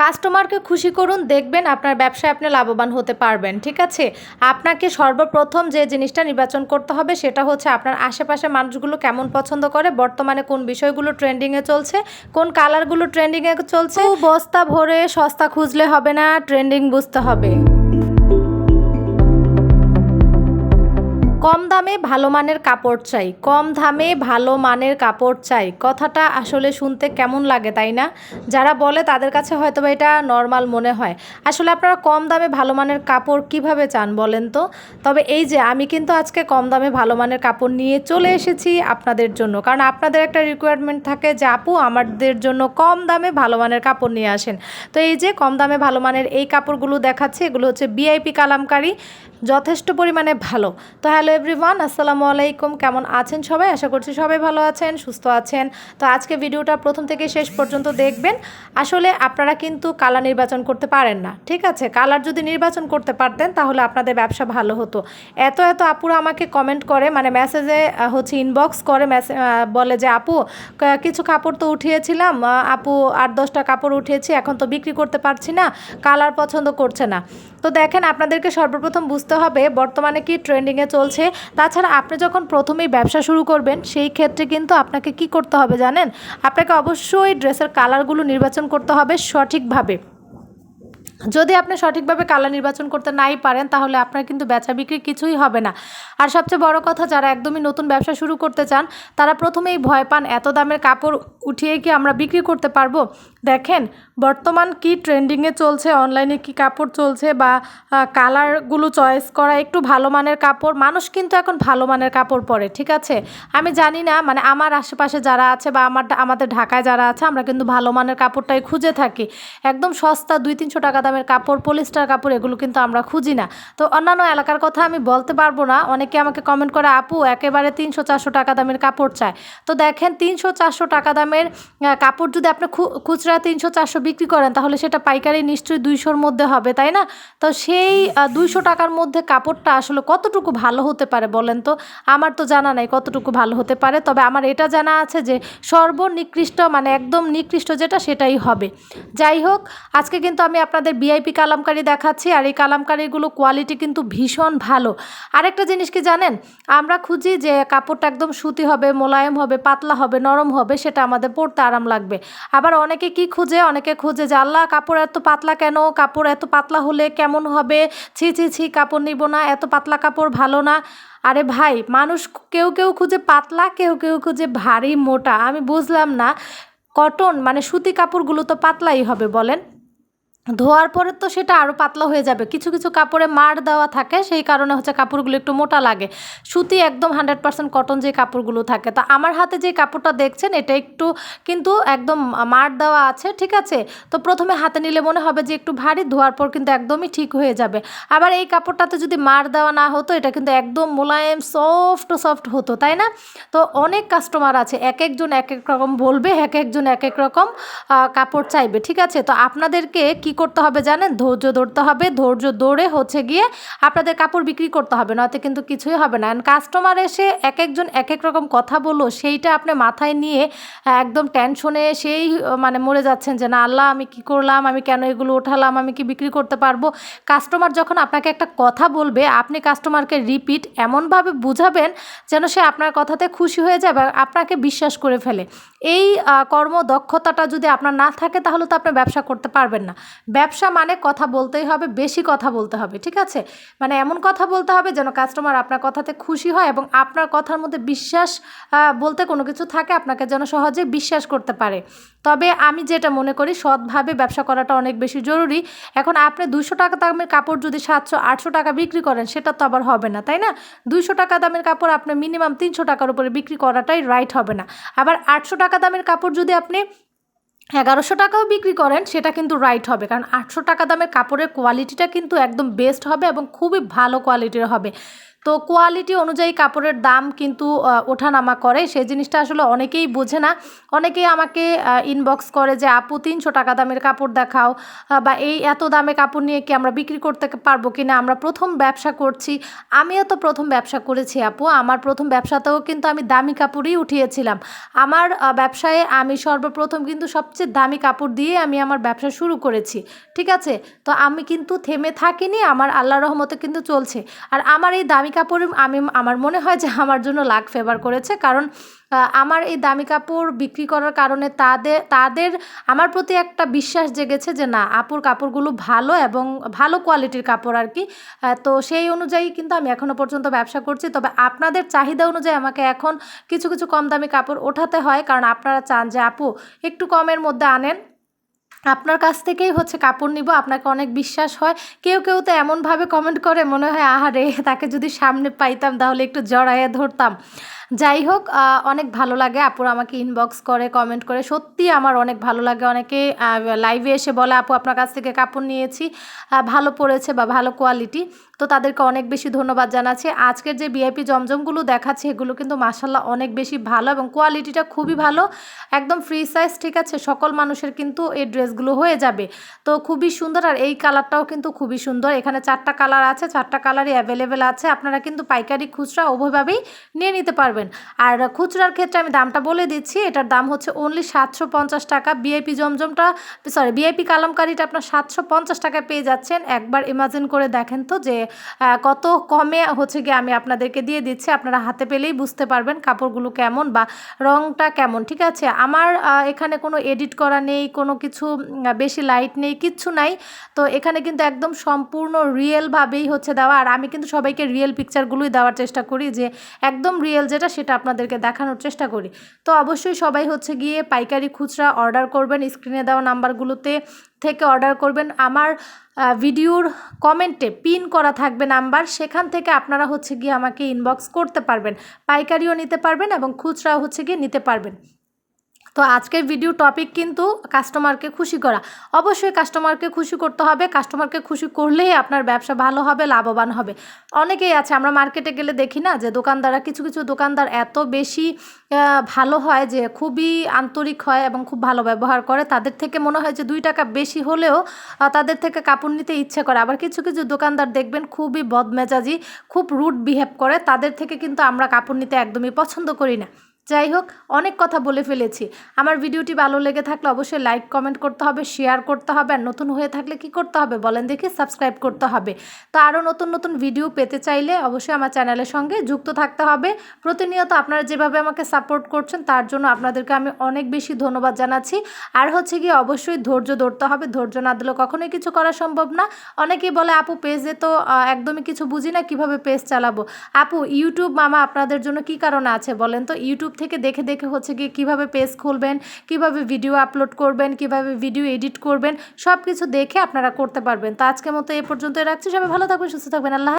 কাস্টমারকে খুশি করুন, দেখবেন আপনার ব্যবসায় আপনি লাভবান হতে পারবেন, ঠিক আছে? আপনাকে সর্বপ্রথম যে জিনিসটা নির্বাচন করতে হবে সেটা হচ্ছে আপনার আশেপাশে মানুষগুলো কেমন পছন্দ করে, বর্তমানে কোন বিষয়গুলো ট্রেন্ডিংয়ে চলছে, কোন কালারগুলো ট্রেন্ডিংয়ে চলছে। বস্তা ভরে সস্তা খুঁজলে হবে না ট্রেন্ডিং বুঝতে হবে। কম দামে ভালো মানের কাপড় চাই, কম দামে ভালো মানের কাপড় চাই। কথাটা আসলে শুনতে কেমন লাগে, তাই না? যারা বলে তাদের কাছে হয়তো বা এটা নর্মাল মনে হয়। আসলে আপনারা কম দামে ভালো মানের কাপড় কীভাবে চান বলেন তো? তবে এই যে আমি কিন্তু আজকে কম দামে ভালো মানের কাপড় নিয়ে চলে এসেছি আপনাদের জন্য। কারণ আপনাদের একটা রিকোয়ারমেন্ট থাকে যে, আপু, আমাদের জন্য কম দামে ভালো মানের কাপড় নিয়ে আসেন। তো এই যে কম দামে ভালো মানের এই কাপড়গুলো দেখাচ্ছে, এগুলো হচ্ছে বিআইপি কালামকারি। যথেষ্ট পরিমাণে ভালো। তো হ্যালো এভরিওয়ান, আসসালামু আলাইকুম। কেমন আছেন সবাই? আশা করছি সবাই ভালো আছেন, সুস্থ আছেন। তো আজকে ভিডিওটা প্রথম থেকে শেষ পর্যন্ত দেখবেন। আসলে আপনারা কিন্তু কালার নির্বাচন করতে পারেন না, ঠিক আছে? কালার যদি নির্বাচন করতে পারতেন, তাহলে আপনাদের ব্যবসা ভালো হতো। এত এত আপুরা আমাকে কমেন্ট করে মানে মেসেজে হচ্ছে ইনবক্স করে বলে যে, আপু কিছু কাপড় তো উঠিয়েছিলাম আপু, আট দশটা কাপড় উঠিয়েছি, এখন তো বিক্রি করতে পারছি না, কালার পছন্দ করছে না। তো দেখেন, আপনাদেরকে সর্বপ্রথম বুঝতে হবে, বর্তমানে কি ট্রেন্ডিংয়ে চলছে। তাছাড়া আপনি যখন প্রথমেই ব্যবসা শুরু করবেন, সেই ক্ষেত্রে কিন্তু আপনাকে কি করতে হবে জানেন? আপনাকে অবশ্যই ড্রেসের কালারগুলো নির্বাচন করতে হবে সঠিকভাবে। যদি আপনি সঠিকভাবে কালার নির্বাচন করতে নাই পারেন, তাহলে আপনার কিন্তু বেচা বিক্রি কিছুই হবে না। আর সবচেয়ে বড় কথা, যারা একদমই নতুন ব্যবসা শুরু করতে চান, তারা প্রথমেই ভয় পান এত দামের কাপড় উঠিয়ে কি আমরা বিক্রি করতে পারব? দেখেন, বর্তমান কি ট্রেন্ডিংয়ে চলছে অনলাইনে কি কাপড় চলছে বা কালারগুলো চয়েস করা একটু ভালো মানের কাপড়, মানুষ কিন্তু এখন ভালো মানের কাপড় পরে, ঠিক আছে? আমি জানি না মানে আমার আশেপাশে যারা আছে বা আমার, আমাদের ঢাকায় যারা আছে, আমরা কিন্তু ভালো মানের কাপড়টাই খুঁজে থাকি। একদম সস্তা দুই তিনশো টাকা দামের কাপড়, পলিস্টার কাপড়, এগুলো কিন্তু আমরা খুঁজি না। তো অন্যান্য এলাকার কথা আমি বলতে পারব না। অনেকে আমাকে কমেন্ট করে, আপু, একেবারে তিনশো চারশো টাকা দামের কাপড় চায় তো দেখেন, তিনশো চারশো টাকা দামের কাপড় যদি আপনি খুচরা তিনশো চারশো বিক্রি করেন, তাহলে সেটা পাইকারি নিশ্চয়ই দুইশোর মধ্যে হবে, তাই না? তো সেই দুইশো টাকার মধ্যে কাপড়টা আসলে কতটুকু ভালো হতে পারে বলেন তো? আমার তো জানা নাই কতটুকু ভালো হতে পারে, তবে আমার এটা জানা আছে যে সর্বনিকৃষ্ট মানে একদম নিকৃষ্ট যেটা, সেটাই হবে। যাই হোক, আজকে কিন্তু আমি আপনাদের বিআইপি কালামকারি দেখাচ্ছি আর এই কালামকারিগুলো কোয়ালিটি কিন্তু ভীষণ ভালো। আরেকটা জিনিস কি জানেন? আমরা খুঁজি যে কাপড়টা একদম সুতি হবে, মোলায়েম হবে, পাতলা হবে, নরম হবে, সেটা আমাদের পরতে আরাম লাগবে। আবার অনেকে কি খুঁজে? অনেকে খুঁজে যে, আল্লাহ, কাপড় এত পাতলা কেন? কাপড় এত পাতলা হলে কেমন হবে? ছি ছি ছি, কাপড় নিব না, এত পাতলা কাপড় ভালো না। আরে ভাই, মানুষ কেউ কেউ খুঁজে পাতলা, কেউ কেউ খুঁজে ভারী, মোটা। আমি বুঝলাম না, কটন মানে সুতি কাপড়গুলো তো পাতলাই হবে, বলেন। ধোয়ার পরে তো সেটা আরও পাতলা হয়ে যাবে। কিছু কিছু কাপড়ে মার দেওয়া থাকে, সেই কারণে হচ্ছে কাপড়গুলো একটু মোটা লাগে। সুতি একদম হান্ড্রেড পার্সেন্ট কটন যে কাপড়গুলো থাকে। তো আমার হাতে যে কাপড়টা দেখছেন, এটা একটু কিন্তু একদম মার দেওয়া আছে, ঠিক আছে? তো প্রথমে হাতে নিলে মনে হবে যে একটু ভারী, ধোয়ার পর কিন্তু একদমই ঠিক হয়ে যাবে। আবার এই কাপড়টাতে যদি মার দেওয়া না হতো, এটা কিন্তু একদম মোলায়েম সফট সফট হতো, তাই না? তো অনেক কাস্টমার আছে এক একজন এক এক রকম বলবে এক একজন এক এক রকম কাপড় চাইবে, ঠিক আছে? তো আপনাদেরকে কি করতে হবে জানেন? ধৈর্য ধরতে হবে। ধৈর্য ধরে হচ্ছে গিয়ে আপনাদের কাপড় বিক্রি করতে হবে। নয়তো কিন্তু কিছুই হবে না। কাস্টমার এসে এক একজন এক এক রকম কথা বলল, সেইটা আপনি মাথায় নিয়ে একদম টেনশনে সেই মানে মরে যাচ্ছেন যে, না, আল্লাহ, আমি কি করলাম? আমি কেন এগুলো ওঠালাম আমি কি বিক্রি করতে পারব? কাস্টমার যখন আপনাকে একটা কথা বলবে, আপনি কাস্টমারকে রিপিট এমনভাবে বুঝাবেন যেন সে আপনার কথাতে খুশি হয়ে যায় বা আপনাকে বিশ্বাস করে ফেলে। এই কর্মদক্ষতাটা যদি আপনার না থাকে, তাহলে তো আপনি ব্যবসা করতে পারবেন না। ব্যবসা মানে কথা বলতেই হবে, বেশি কথা বলতে হবে, ঠিক আছে? মানে এমন কথা বলতে হবে যেন কাস্টমার আপনার কথাতে খুশি হয় এবং আপনার কথার মধ্যে বিশ্বাস বলতে কোনো কিছু থাকে, আপনাকে যেন সহজে বিশ্বাস করতে পারে। তবে আমি যেটা মনে করি, সৎভাবে ব্যবসা করাটা অনেক বেশি জরুরি। এখন আপনি দুশো টাকা দামের কাপড় যদি সাতশো, আটশো টাকা বিক্রি করেন, সেটা তো আবার হবে না, তাই না? দুইশো টাকা দামের কাপড় আপনি মিনিমাম তিনশো টাকার উপরে বিক্রি করাটাই রাইট হবে না। আবার আটশো টাকা দামের কাপড় যদি আপনি এগারোশো টাকাও বিক্রি করেন, সেটা কিন্তু রাইট হবে। কারণ আটশো টাকা দামের কাপড়ের কোয়ালিটিটা কিন্তু একদম বেস্ট হবে এবং খুবই ভালো কোয়ালিটির হবে। তো কোয়ালিটি অনুযায়ী কাপড়ের দাম কিন্তু ওঠানামা করে। সেই জিনিসটা আসলে অনেকেই বোঝে না। অনেকেই আমাকে ইনবক্স করে যে, আপু, তিনশো টাকা দামের কাপড় দেখাও বা এই এত দামে কাপড় নিয়ে কি আমরা বিক্রি করতে পারব কি না আমরা প্রথম ব্যবসা করছি। আমিও তো প্রথম ব্যবসা করেছি, আপু। আমার প্রথম ব্যবসাতেও কিন্তু আমি দামি কাপড়ই উঠিয়েছিলাম। আমার ব্যবসায় আমি সর্বপ্রথম কিন্তু সবচেয়ে দামি কাপড় দিয়ে আমি আমার ব্যবসা শুরু করেছি। ঠিক আছে? তো আমি কিন্তু থেমে থাকিনি। আমার আল্লাহ রহমতে কিন্তু চলছে। আর আমার এই দামি কাপড় আমি, আমার মনে হয় যে আমার জন্য লাক ফেভার করেছে। কারণ আমার এই দামি কাপড় বিক্রি করার কারণে তাদের তাদের, আমার প্রতি একটা বিশ্বাস জেগেছে যে না, আপুর কাপড়গুলো ভালো এবং ভালো কোয়ালিটির কাপড় আর কি। তো সেই অনুযায়ী কিন্তু আমি এখনও পর্যন্ত ব্যবসা করছি। তবে আপনাদের চাহিদা অনুযায়ী আমাকে এখন কিছু কিছু কম দামি কাপড় ওঠাতে হয়। কারণ আপনারা চান যে আপু একটু কমের মধ্যে আনেন। আপনার কাছ থেকেই হচ্ছে কাপড় নিব, আপনাকে অনেক বিশ্বাস হয়। কেউ কেউ তো এমনভাবে কমেন্ট করে, মনে হয়, আহারে, তাকে যদি সামনে পাইতাম, তাহলে একটু জড়াইয়া ধরতাম। যাই হোক অনেক ভালো লাগে। আপুর আমাকে ইনবক্স করে কমেন্ট করে। সত্যি আমার অনেক ভালো লাগে। অনেকে লাইভে এসে বলে, আপু, আপনার কাছ থেকে কাপড় নিয়েছি। ভালো পড়েছে বা ভালো কোয়ালিটি তো তাদেরকে অনেক বেশি ধন্যবাদ জানাচ্ছি। আজকের যে ভিআইপি জমজমগুলো দেখাচ্ছে, এগুলো কিন্তু মাসাল্লাহ অনেক বেশি ভালো এবং কোয়ালিটিটা খুবই ভালো। একদম ফ্রি সাইজ ঠিক আছে? সকল মানুষের কিন্তু এই ড্রেসগুলো হয়ে যাবে। তো খুবই সুন্দর। আর এই কালারটাও কিন্তু খুবই সুন্দর। এখানে চারটা কালার আছে, চারটা কালারই অ্যাভেলেবেল আছে। আপনারা কিন্তু পাইকারি খুচরা উভয়ভাবেই নিয়ে নিতে পারবেন। আর খুচরার ক্ষেত্রে আমি দামটা বলে দিচ্ছি, এটার দাম হচ্ছে অনলি সাতশো পঞ্চাশ টাকা। বিআইপি জমজমটা সরি বিআইপি কালামকারিটা আপনার সাতশো পঞ্চাশ টাকায় পেয়ে যাচ্ছেন। একবার ইমাজিন করে দেখেন তো যে কত কমে হচ্ছে গিয়ে আমি আপনাদেরকে দিয়ে দিচ্ছি। আপনারা হাতে পেলেই বুঝতে পারবেন কাপড়গুলো কেমন বা রংটা কেমন, ঠিক আছে? আমার এখানে কোনো এডিট করা নেই, কোনো কিছু বেশি লাইট নেই, কিচ্ছু নাই। তো এখানে কিন্তু একদম সম্পূর্ণ রিয়েলভাবেই হচ্ছে দেওয়া। আর আমি কিন্তু সবাইকে রিয়েল পিকচারগুলোই দেওয়ার চেষ্টা করি যে, একদম রিয়েল যেটা সেটা আপনাদেরকে দেখানোর চেষ্টা করি। তো অবশ্যই সবাই হচ্ছে গিয়ে পাইকারি খুচরা অর্ডার করবেন স্ক্রিনে দেওয়া নাম্বারগুলোতে থেকে অর্ডার করবেন। আমার ভিডিওর কমেন্টে পিন করা থাকবে নাম্বার সেখান থেকে আপনারা হচ্ছে গিয়ে আমাকে ইনবক্স করতে পারবেন। পাইকারিও নিতে পারবেন এবং খুচরাও হচ্ছে গিয়ে নিতে পারবেন। তো আজকের ভিডিও টপিক কিন্তু কাস্টমারকে খুশি করা। অবশ্যই কাস্টমারকে খুশি করতে হবে। কাস্টমারকে খুশি করলেই আপনার ব্যবসা ভালো হবে, লাভবান হবে। অনেকেই আছে, আমরা মার্কেটে গেলে দেখি না যে দোকানদাররা, কিছু কিছু দোকানদার এত বেশি ভালো হয় যে খুবই আন্তরিক হয় এবং খুব ভালো ব্যবহার করে। তাদের থেকে মনে হয় যে দুই টাকা বেশি হলেও তাদের থেকে কাপড় নিতে ইচ্ছে করে। আবার কিছু কিছু দোকানদার দেখবেন খুবই বদমেজাজি, খুব রুড বিহেভ করে। তাদের থেকে কিন্তু আমরা কাপড় নিতে একদমই পছন্দ করি না। যাই হোক, অনেক কথা বলে ফেলেছি। আমার ভিডিওটি ভালো লেগে থাকলে অবশ্যই লাইক, কমেন্ট করতে হবে, শেয়ার করতে হবে আর নতুন হয়ে থাকলে কি করতে হবে বলেন দেখি, সাবস্ক্রাইব করতে হবে। তো আরও নতুন নতুন ভিডিও পেতে চাইলে অবশ্যই আমার চ্যানেলের সঙ্গে যুক্ত থাকতে হবে। প্রতিনিয়ত আপনারা যেভাবে আমাকে সাপোর্ট করছেন, তার জন্য আপনাদেরকে আমি অনেক বেশি ধন্যবাদ জানাচ্ছি। আর হচ্ছে গিয়ে অবশ্যই ধৈর্য ধরতে হবে, ধৈর্য না দিলে কখনোই কিছু করা সম্ভব না। অনেকেই বলে, আপু, পেজে তো একদমই কিছু বুঝি না, কীভাবে পেজ চালাবো? আপু ইউটিউব মামা আপনাদের জন্য কি কারণে আছে বলেন তো? ইউটিউব থেকে দেখে দেখে হচ্ছে গিয়ে কীভাবে পেজ খুলবেন, কীভাবে ভিডিও আপলোড করবেন, কীভাবে ভিডিও এডিট করবেন সব কিছু দেখে আপনারা করতে পারবেন। তো আজকের মতো এ পর্যন্ত রাখছি। সবাই ভালো থাকবেন, সুস্থ থাকবেন। আল্লাহ